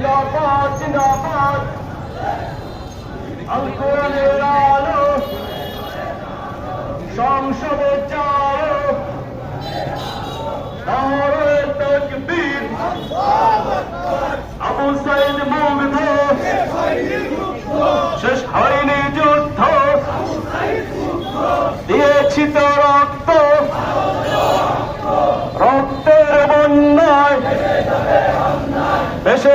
জিন্দাবাদ জিন্দাবাদ। আল কোরআনের আলো। সংসদে যাও নারায় তাকবীর। আবু সাইদ মুগ্ধ। শেষ হয়নি যুদ্ধ। দিয়েছি তো রক্ত। রক্তের বন্যায়। দেশে